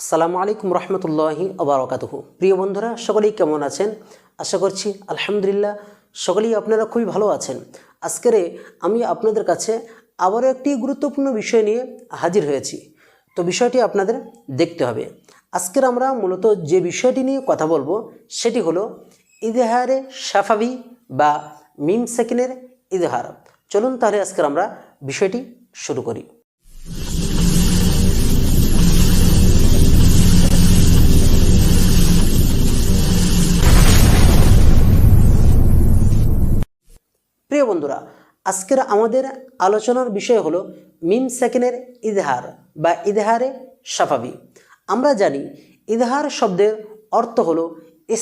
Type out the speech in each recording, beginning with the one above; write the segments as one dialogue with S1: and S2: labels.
S1: আসসালামু আলাইকুম রহমতুল্লাহি আবরকাতহ প্রিয় বন্ধুরা, সকলেই কেমন আছেন? আশা করছি, আলহামদুলিল্লাহ, সকলেই আপনারা খুবই ভালো আছেন। আজকের আমি আপনাদের কাছে আবারও একটি গুরুত্বপূর্ণ বিষয় নিয়ে হাজির হয়েছি। তো বিষয়টি আপনাদের দেখতে হবে। আজকের আমরা মূলত যে বিষয়টি নিয়ে কথা বলব, সেটি হলো ইজহারে সাফাবি বা মিম সেকিনের ইজহার। চলুন তাহলে আজকের আমরা বিষয়টি শুরু করি। বন্ধুরা, আজকের আমাদের আলোচনার বিষয় হলো মিম সেকেন্ডের ইজহার বা ইজহারে সাফাবি আমরা জানি ইজহার শব্দের অর্থ হলো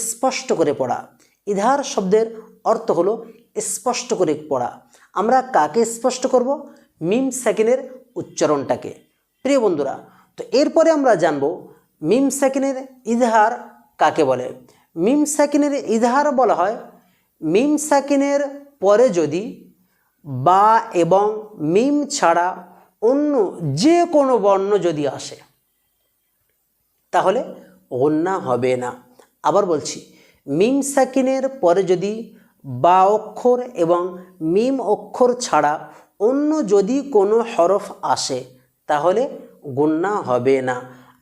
S1: স্পষ্ট করে পড়া। ইজহার শব্দের অর্থ হলো স্পষ্ট করে পড়া। আমরা কাকে স্পষ্ট করব? মিম সেকেন্ডের উচ্চারণটাকে। প্রিয় বন্ধুরা, তো এরপরে আমরা জানব মিম সেকেন্ডের ইজহার কাকে বলে। মিম সেকেন্ডের ইজহার বলা হয়, মিম সাকিনের পরে যদি বা এবং মিম ছাড়া অন্য যে কোনো বর্ণ যদি আসে, তাহলে গন্যা হবে না। আবার বলছি, মিম সাকিনের পরে যদি বা অক্ষর এবং মিম অক্ষর ছাড়া অন্য যদি কোনো হরফ আসে, তাহলে গুন্না হবে না।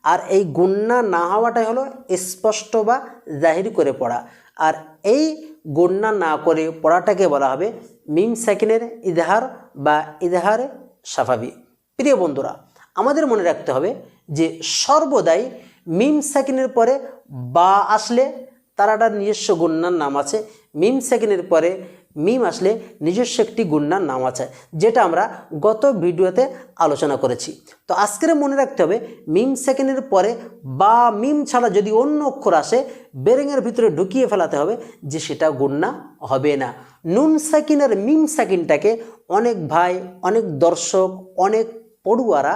S1: আর এই গুন্না না হওয়াটাই হলো স্পষ্ট বা জাহির করে পড়া। আর এই গণ্যা না করে পড়াটাকে বলা হবে মিম সেকেন্ডের ইজহার বা ইজহারে সাফাবি প্রিয় বন্ধুরা, আমাদের মনে রাখতে হবে যে সর্বদাই মিম সেকেন্ডের পরে বা আসলে তারাটার নিজস্ব গণ্যার নাম আছে। মিম সেকেন্ডের পরে মিম আসলে নিজস্ব একটি গুন্নার নাম আছে, যেটা আমরা গত ভিডিওতে আলোচনা করেছি। তো আজকের মনে রাখতে হবে, মিম সেকেন্ডের পরে বা মিম ছাড়া যদি অন্য অক্ষর আসে, বেরেঙের ভিতরে ঢুকিয়ে ফেলাতে হবে যে সেটা গুন্না হবে না। নুন সাকিন আর মিম সাকিনটাকে অনেক ভাই, অনেক দর্শক, অনেক পড়ুয়ারা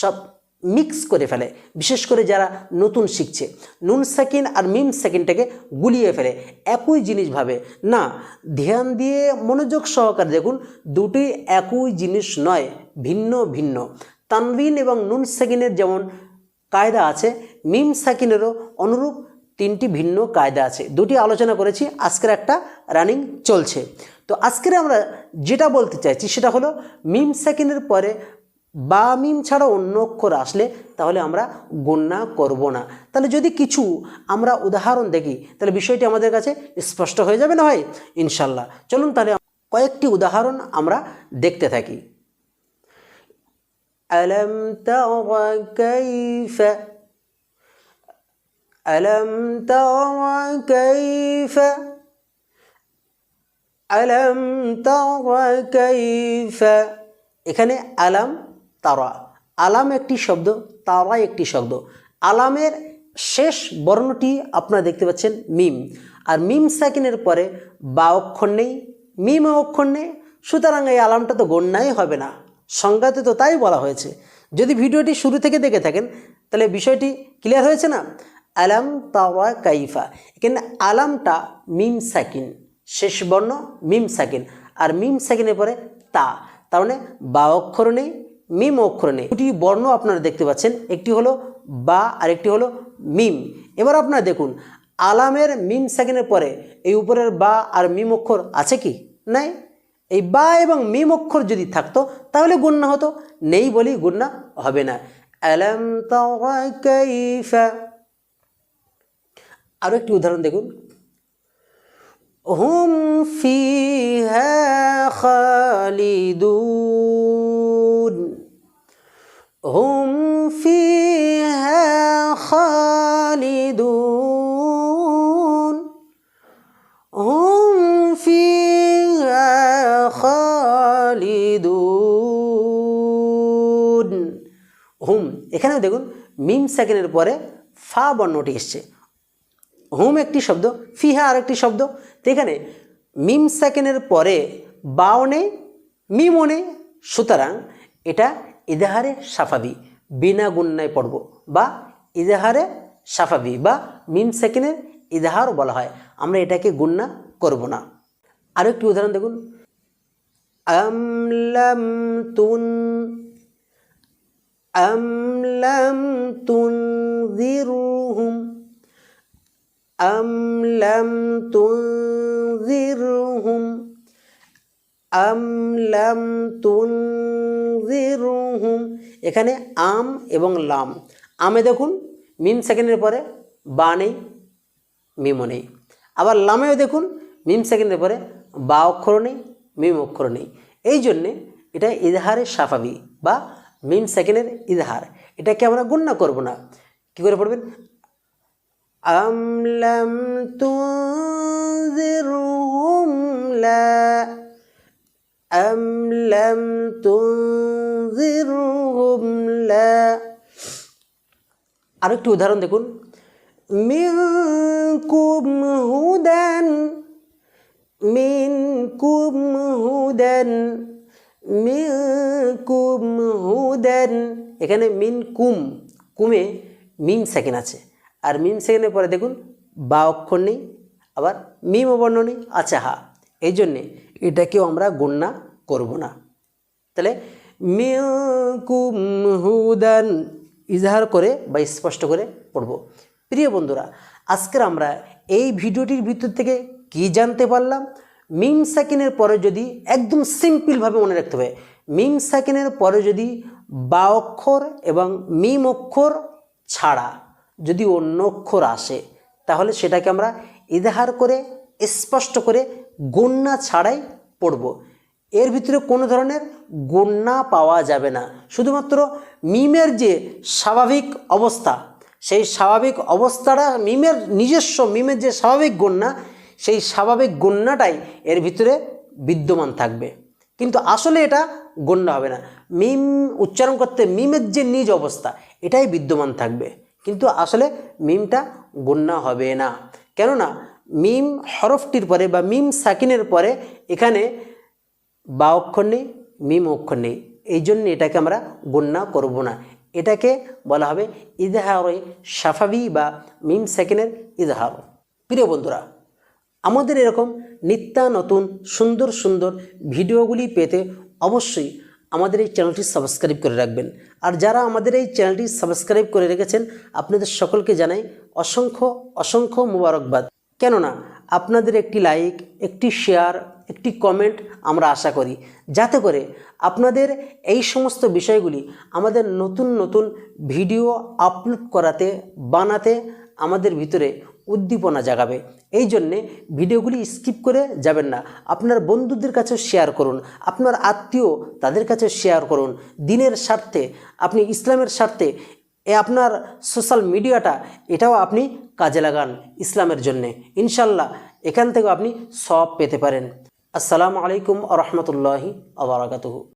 S1: সব মিক্স করে ফেলে, বিশেষ করে যারা নতুন শিখছে। নুন সেকেন্ড আর মিম সেকেন্ডটাকে গুলিয়ে ফেলে, একই জিনিস ভাবে। না, ধ্যান দিয়ে মনোযোগ সহকারে দেখুন, দুটি একই জিনিস নয়, ভিন্ন ভিন্ন। তানবিন এবং নুন সেকেন্ডের যেমন কায়দা আছে, মিম সাকিনেরও অনুরূপ তিনটি ভিন্ন কায়দা আছে। দুটি আলোচনা করেছি, আজকের একটা রানিং চলছে। তো আজকের আমরা যেটা বলতে চাইছি সেটা হলো, মিম সেকেন্ডের পরে বা মিম ছাড়া অন্য অক্ষর আসলে তাহলে আমরা গণ্যা করব না তাহলে যদি কিছু আমরা উদাহরণ দেখি তাহলে বিষয়টি আমাদের কাছে স্পষ্ট হয়ে যাবে না হয় ইনশাল্লাহ চলুন তাহলে কয়েকটি উদাহরণ আমরা দেখতে থাকি ألم تر كيف ألم تر كيف ألم تر كيف এখানে আলাম তারা। আলাম একটি শব্দ তারা একটি শব্দ। আলামের শেষ বর্ণটি আপনারা দেখতে পাচ্ছেন মিম। আর মিম সাকিনের পরে বা অক্ষর নেই, মিম অক্ষর নেই, সুতরাং এই আলামটা তো গণ্যাই হবে না। সংজ্ঞাতে তো তাই বলা হয়েছে। যদি ভিডিওটি শুরু থেকে দেখে থাকেন, তাহলে বিষয়টি ক্লিয়ার হয়েছে না? আলাম তাওয়া কাইফা। এখানে আলামটা মিম সাকিন। শেষ বর্ণ মিম সাকিন। আর মিম সাকিনের পরে তা। তার মানে বা অক্ষর নেই মিম অক্ষর। নেই দুটি বর্ণ আপনারা দেখতে পাচ্ছেন, একটি হলো বা আর একটি হলো মিম। এবার আপনারা দেখুন, আলামের মিম সেকেন্ডের পরে এই উপরের বা আর মিম অক্ষর আছে কি? নাই। এই বা এবং মিম অক্ষর যদি থাকতো, তাহলে গুন্না হতো। নেই বলেই গুন্না হবে না। কাইফা। আরও একটি উদাহরণ দেখুন। হুম ফি ফিহা খালিদুন। খালিদুন হুম এখানেও দেখুন, মিম সেকেন্ডের পরে ফা বর্ণটি এসছে। হুম একটি শব্দ, ফিহা আর একটি শব্দ। তো এখানে মিম সেকেন্ডের পরে বাও নেই, মিমও নেই। সুতরাং এটা ইজাহারে সাফাবি, বিনা গুন্নায় পড়ব বা ইজাহারে সাফাবি বা মিম সেকেন্ডের ইজাহার বলা হয়। আমরা এটাকে গুন্না করব না। আরও একটি উদাহরণ দেখুন আমলাম তুন أم لم تنذرهم أم لم تنذرهم أم لم تنذرهم এখানে আম এবং লাম আমে দেখুন মিম সেকেন্ডের পরে বা নেই মিমও নেই আবার লামেও দেখুন মিম সেকেন্ডের পরে বা অক্ষর নেই মিম অক্ষর নেই। এই জন্যে এটা ইজহারের সাফাবি বা মিম সেকেন্ডের ইজহার। এটাকে আমরা গণ্য করব না। কী করে পড়বেন? আম লাম তুনজিরহুম লা। আম লাম তুনজিরহুম লা। আরেকটি উদাহরণ দেখুন। মিনকুম হুদান মিনকুম হুদান মিনকুম হুদান। এখানে মিন কুম, কুমে মিম সেকেন্ড আছে। আর মিম সেকেন্ডের পরে দেখুন, বা অক্ষর নেই, আবার মিম বর্ণ নেই, আছে হা। এই জন্যে এটাকেও আমরা গণ্যা করব না। তাহলে মিকুম হুদান ইজহার করে বা স্পষ্ট করে পড়ব। প্রিয় বন্ধুরা, আজকের আমরা এই ভিডিওটির ভিতর থেকে কি জানতে পারলাম? মিম সাকিনের পরে যদি একদম সিম্পলভাবে মনে রাখতে হবে, মিম সাকিনের পরে যদি বা অক্ষর এবং মিম অক্ষর ছাড়া যদি অন্য অক্ষর আসে, তাহলে সেটাকে আমরা ইজহার করে, স্পষ্ট করে গণ্যা ছাড়াই পড়ব। এর ভিতরে কোনো ধরনের গণ্যা পাওয়া যাবে না। শুধুমাত্র মিমের যে স্বাভাবিক অবস্থা, সেই স্বাভাবিক অবস্থাটা মিমের নিজস্ব, মিমের যে স্বাভাবিক গণ্যা সেই স্বাভাবিক গণ্যাটাই এর ভিতরে বিদ্যমান থাকবে। কিন্তু আসলে এটা গণ্য হবে না। মিম, উচ্চারণ করতে মিমের যে নিজ অবস্থা, এটাই বিদ্যমান থাকবে। কিন্তু আসলে মিমটা গণ্য হবে না। কেননা মিম হরফটির পরে বা মিম সাকিনের পরে এখানে বা অক্ষর নেই, মিম অক্ষর নেই। এই জন্য এটাকে আমরা গণ্যা করব না। এটাকে বলা হবে ইজহারে সাফাবি বা মিম সেকেন্ডের ইজহার। প্রিয় বন্ধুরা আমাদের এরকম নিত্য নতুন, সুন্দর সুন্দর ভিডিওগুলি পেতে অবশ্যই আমাদের এই চ্যানেলটি সাবস্ক্রাইব করে রাখবেন। আর যারা আমাদের এই চ্যানেলটি সাবস্ক্রাইব করে রেখেছেন, আপনাদের সকলকে জানাই অসংখ্য অসংখ্য মুবারকবাদ। কেননা, আপনাদের একটি লাইক, একটি শেয়ার, একটি কমেন্ট আমরা আশা করি। যাতে করে আপনাদের এই সমস্ত বিষয়গুলি আমাদের নতুন নতুন ভিডিও আপলোড করাতে, বানাতে আমাদের ভিতরে উদ্দীপনা জাগাবে। এই জন্যে ভিডিওগুলি স্কিপ করে যাবেন না। আপনার বন্ধুদের কাছেও শেয়ার করুন, আপনার আত্মীয় তাদের কাছে শেয়ার করুন। দিনের স্বার্থে, আপনি ইসলামের স্বার্থে, এ আপনার সোশ্যাল মিডিয়াটা, এটাও আপনি কাজে লাগান ইসলামের জন্যে। ইনশাল্লাহ এখান থেকেও আপনি সব পেতে পারেন। আসসালামু আলাইকুম আ রহমতুল্লাহি আবরাকাতহু